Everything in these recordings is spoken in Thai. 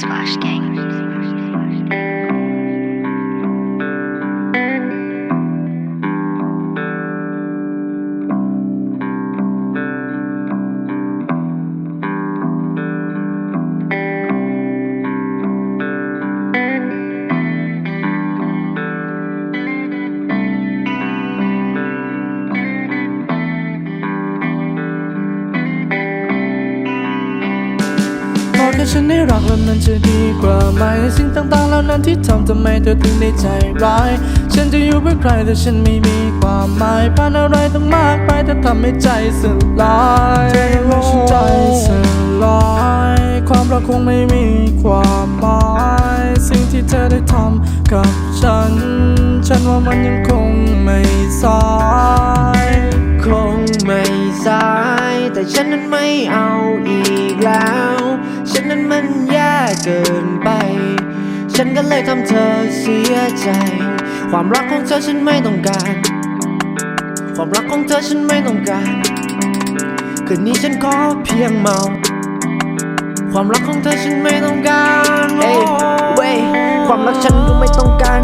Splash Gang. บอกแค่ฉันได้รักแล้วมันจะดีกว่าไหม สิ่งต่างๆเหล่านั้นที่ทำทำไมเธอถึงได้ใจร้าย ฉันจะอยู่เพื่อใครแต่ฉันไม่มีความหมายผ่านอะไรต้องมากไปถ้าทำให้ใจสลายเธอทำให้ฉันใจสลายความรักคงไม่มีความหมาย สิ่งที่เธอได้ทำกับฉัน ฉันว่ามันยังคงไม่สาย คงไม่สาย แต่ฉันนั้นไม่เอา เกินไป ฉันก็เลยทำเธอเสียใจ ความรักของเธอฉันไม่ต้องการ ความรักของเธอฉันไม่ต้องการ คืนนี้ฉันขอเพียงเมา ความรักของเธอฉันไม่ต้องการ เอ้ยเว้ยความรักฉันก็ไม่ต้องการ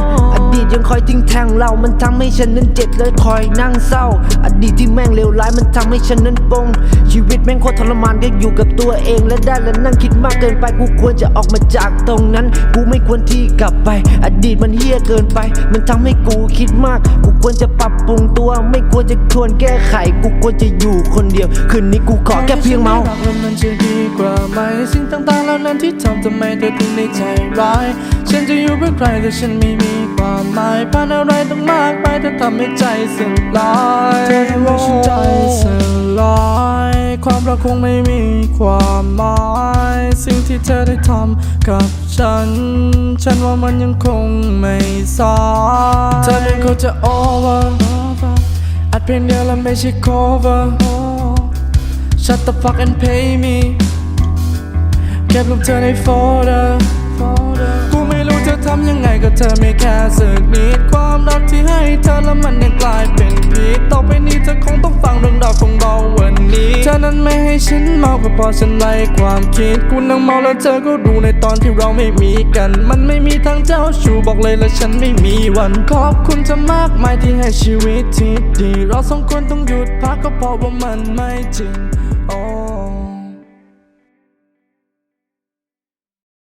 ดีตยังคอยทิ้งแทงเรา มันทำให้ฉันนั้นเจ็บและคอยนั่งเศร้า อดีตที่แม่งเลวร้ายมันทำให้ฉันนั้นปง ชีวิตแม่งโคตรทรมานก็อยู่กับตัวเอง และได้และนั่งคิดมากเกินไป กูควรจะออกมาจากตรงนั้น กูไม่ควรที่กลับไป อดีตมันเฮี้ยเกินไป มันทำให้กูคิดมาก กูควรจะปรับปรุงตัว ไม่ควรจะทวนแก้ไข กูควรจะอยู่คนเดียว คืนนี้กูขอแค่เพียงเมามันจะดีกว่าไหมสิ่งต่างๆเหล่านั้นที่ทำทำไมเธอถึงได้ใจร้าย ฉันจะอยู่เพื่อใครแต่ฉันไม่มีความหมายผ่านอะไรต้องมากไปถ้าทำให้ใจสลายเธอทำให้ฉันใจสลายความรักคงไม่มีความหมายสิ่งที่เธอได้ทำกับฉัน ฉันว่ามันยังคงไม่สายเธอเป็นคนจะ over อัดเพลงเดียวแล้วไม่ใช่ cover Shut the fuck and pay me เก็บรูปเธอในโฟลเดอร์ ทำยังไงก็เธอไม่แค่สึกนิดความรักที่ให้เธอแล้วมันยังกลายเป็นพิษต่อไปนี้เธอคงต้องฟังเรื่องราวของเราวันนี้เธอนั้นไม่ให้ฉันเมาก็พราะฉันไล่ความคิดกูนั่งเมาแล้วเธอก็รู้ในตอนที่เราไม่มีกัน มันไม่มีทางเจ้าชู้บอกเลยและฉันไม่มีวันขอบคุณเธอมากมายที่ให้ชีวิตที่ดีเราสองคนต้องหยุดพักก็เพราะว่ามันไม่จริง